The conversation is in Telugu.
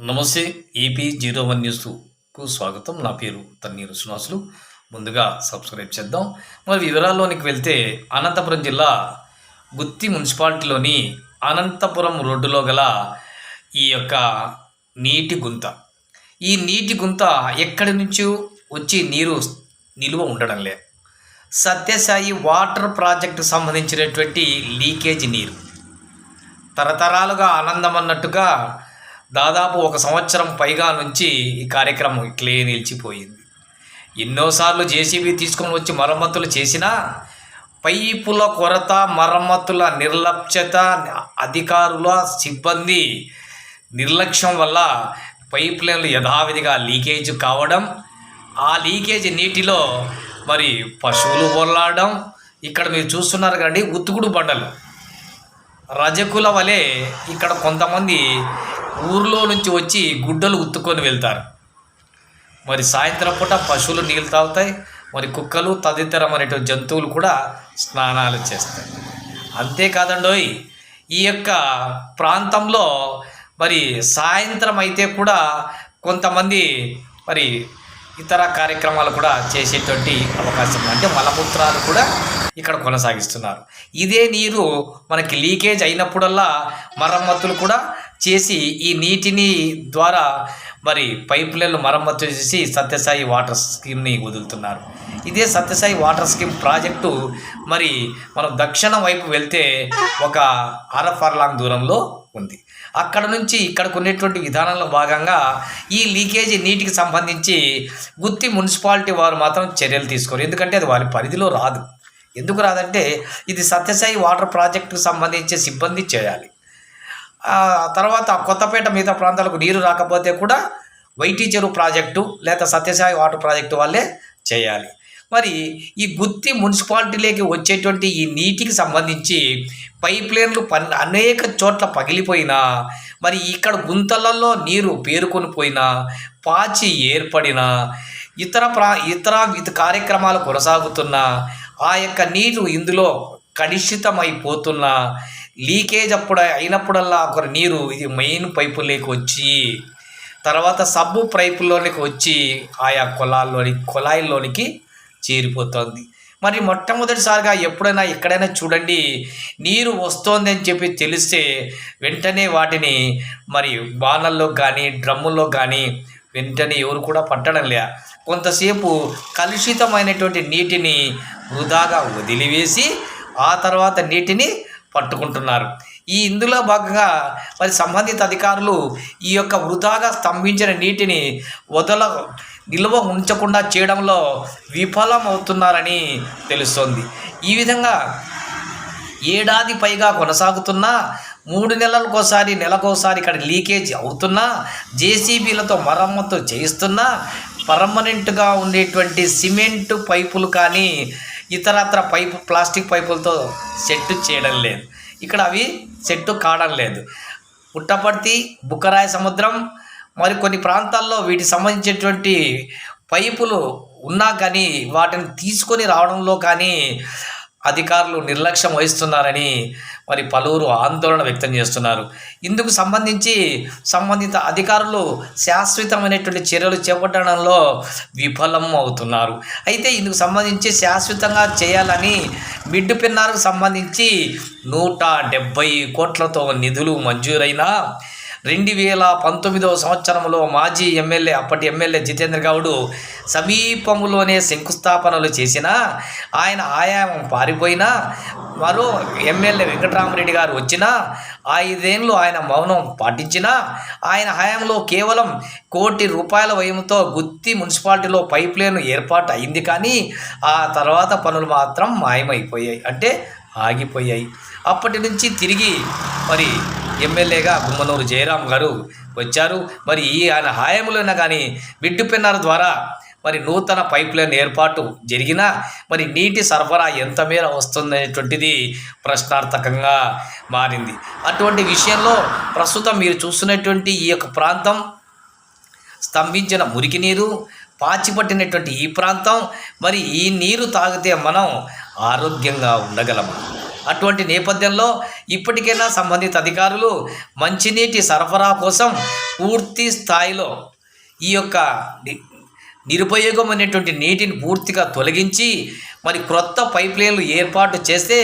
నమస్తే ఏపీ జీరో వన్ న్యూస్కు స్వాగతం. నా పేరు తన్నీరు శ్రీనివాసులు. ముందుగా సబ్స్క్రైబ్ చేద్దాం. మరి వివరాల్లోనికి వెళ్తే అనంతపురం జిల్లా గుత్తి మున్సిపాలిటీలోని అనంతపురం రోడ్డులో గల ఈ యొక్క నీటి గుంత. ఈ నీటి గుంత ఎక్కడి నుంచో వచ్చి నీరు నిలువ ఉండడం లే సత్యసాయి వాటర్ ప్రాజెక్టు సంబంధించినటువంటి లీకేజ్ నీరు. తరతరాలుగా ఆనందం అన్నట్టుగా దాదాపు ఒక సంవత్సరం పైగా నుంచి ఈ కార్యక్రమం ఇట్లే నిలిచిపోయింది. ఎన్నోసార్లు జేసీబీ తీసుకొని వచ్చి మరమ్మతులు చేసినా పైపుల కొరత మరమ్మతుల నిర్లక్ష్యత అధికారుల సిబ్బంది నిర్లక్ష్యం వల్ల పైప్ లైన్లు యథావిధిగా లీకేజ్ కావడం ఆ లీకేజ్ నీటిలో మరి పశువులు పొరలాడడం ఇక్కడ మీరు చూస్తున్నారు కండి ఉతుకుడు బండలు. రజకుల వలె ఇక్కడ కొంతమంది ఊర్లో నుంచి వచ్చి గుడ్డలు ఉత్తుకొని వెళ్తారు. మరి సాయంత్రం పూట పశువులు నీళ్ళు తాగుతాయి. మరి కుక్కలు తదితరమైనటువంటి జంతువులు కూడా స్నానాలు చేస్తాయి. అంతేకాదండోయ్ ఈ యొక్క ప్రాంతంలో మరి సాయంత్రం అయితే కూడా కొంతమంది మరి ఇతర కార్యక్రమాలు కూడా చేసేటువంటి అవకాశం అంటే మలమూత్రాలు కూడా ఇక్కడ కొనసాగిస్తున్నారు. ఇదే నీరు మనకి లీకేజ్ అయినప్పుడల్లా మరమ్మతులు కూడా చేసి ఈ నీటిని ద్వారా మరి పైప్ లైన్లు మరమ్మతు చేసి సత్యసాయి వాటర్ స్కీమ్ని వదులుతున్నారు. ఇదే సత్యసాయి వాటర్ స్కీమ్ ప్రాజెక్టు మరి మనం దక్షిణం వైపు వెళ్తే ఒక అరఫర్లాంగ్ దూరంలో ఉంది. అక్కడ నుంచి ఇక్కడికి ఉన్నటువంటి విధానంలో భాగంగా ఈ లీకేజీ నీటికి సంబంధించి గుత్తి మున్సిపాలిటీ వారు మాత్రం చర్యలు తీసుకోరు. ఎందుకంటే అది వారి పరిధిలో రాదు. ఎందుకు రాదంటే ఇది సత్యసాయి వాటర్ ప్రాజెక్టుకు సంబంధించి సిబ్బంది చేయాలి. తర్వాత కొత్తపేట మిగతా ప్రాంతాలకు నీరు రాకపోతే కూడా వైటీ చెరువు ప్రాజెక్టు లేదా సత్యసాయి వాటర్ ప్రాజెక్టు వాళ్ళే చేయాలి. మరి ఈ గుత్తి మున్సిపాలిటీలోకి వచ్చేటువంటి ఈ నీటికి సంబంధించి పైప్ లైన్లు పన్ అనేక చోట్ల పగిలిపోయినా మరి ఇక్కడ గుంతలలో నీరు పేరుకొని పోయినా పాచి ఏర్పడినా ఇతర ప్రా ఇతర కార్యక్రమాలు కొనసాగుతున్నా ఆ యొక్క నీరు ఇందులో కలుషితమైపోతున్న లీకేజ్ అప్పుడు అయినప్పుడల్లా ఒక నీరు ఇది మెయిన్ పైపులోకి వచ్చి తర్వాత సబ్బు పైపుల్లోనికి వచ్చి ఆయా కులాల్లోని కుళాయిల్లోనికి చేరిపోతుంది. మరి మొట్టమొదటిసారిగా ఎప్పుడైనా ఎక్కడైనా చూడండి నీరు వస్తోంది అని చెప్పి తెలిస్తే వెంటనే వాటిని మరి బాణల్లో కానీ డ్రమ్ముల్లో కానీ వెంటనే ఎవరు కూడా పట్టడం లే కొంతసేపు కలుషితమైనటువంటి నీటిని వృధాగా వదిలివేసి ఆ తర్వాత నీటిని పట్టుకుంటున్నారు. ఈ ఇందులో భాగంగా మరి సంబంధిత అధికారులు ఈ యొక్క వృధాగా స్తంభించిన నీటిని వదల నిల్వ ఉంచకుండా చేయడంలో విఫలం అవుతున్నారని తెలుస్తోంది. ఈ విధంగా ఏడాది పైగా కొనసాగుతున్నా మూడు నెలలకోసారి నెలకోసారి ఇక్కడ లీకేజ్ అవుతున్నా జేసీబీలతో మరమ్మతు చేయిస్తున్నా పర్మనెంట్గా ఉండేటువంటి సిమెంట్ పైపులు కానీ ఇతరత్ర పైపు ప్లాస్టిక్ పైపులతో సెట్ చేయడం లేదు. ఇక్కడ అవి సెట్ కావడం లేదు. పుట్టపర్తి బుక్కరాయ సముద్రం మరి కొన్ని ప్రాంతాల్లో వీటికి సంబంధించినటువంటి పైపులు ఉన్నా కానీ వాటిని తీసుకొని రావడంలో కానీ అధికారులు నిర్లక్ష్యం వహిస్తున్నారని మరి పలువురు ఆందోళన వ్యక్తం చేస్తున్నారు. ఇందుకు సంబంధించి సంబంధిత అధికారులు శాశ్వతమైనటువంటి చర్యలు చేపట్టడంలో విఫలం అవుతున్నారు. అయితే ఇందుకు సంబంధించి శాశ్వతంగా చేయాలని మిడ్ పిన్నార్కు సంబంధించి నూట డెబ్బై కోట్లతో నిధులు మంజూరైనా రెండు వేల పంతొమ్మిదవ సంవత్సరంలో మాజీ ఎమ్మెల్యే అప్పటి ఎమ్మెల్యే జితేంద్ర గౌడ్ సమీపంలోనే శంకుస్థాపనలు చేసినా ఆయన ఆయామం పారిపోయినా మరో ఎమ్మెల్యే వెంకటరామరెడ్డి గారు వచ్చినా ఐదేళ్ళు ఆయన మౌనం పాటించినా ఆయన హయాంలో కేవలం కోటి రూపాయల వ్యయంతో గుత్తి మున్సిపాలిటీలో పైప్ లైన్ ఏర్పాటు అయింది కానీ ఆ తర్వాత పనులు మాత్రం మాయమైపోయాయి. అంటే ఆగిపోయాయి. అప్పటి నుంచి తిరిగి మరి ఎమ్మెల్యేగా గుమ్మనూరు జయరాం గారు వచ్చారు. మరి ఈ ఆయన హాయంలోనే కానీ బిడ్డు ద్వారా మరి నూతన పైప్ లైన్ ఏర్పాటు జరిగినా మరి నీటి సరఫరా ఎంత మేర వస్తుందనేటువంటిది ప్రశ్నార్థకంగా మారింది. అటువంటి విషయంలో ప్రస్తుతం మీరు చూస్తున్నటువంటి ఈ యొక్క ప్రాంతం స్తంభించిన మురికి నీరు పాచిపట్టినటువంటి ఈ ప్రాంతం మరి ఈ నీరు తాగితే మనం ఆరోగ్యంగా ఉండగలము? అటువంటి నేపథ్యంలో ఇప్పటికైనా సంబంధిత అధికారులు మంచినీటి సరఫరా కోసం పూర్తి స్థాయిలో ఈ యొక్క నిరుపయోగం నిరుపయోగమైనటువంటి నీటిని పూర్తిగా తొలగించి మరి క్రొత్త పైప్ లైన్లు ఏర్పాటు చేస్తే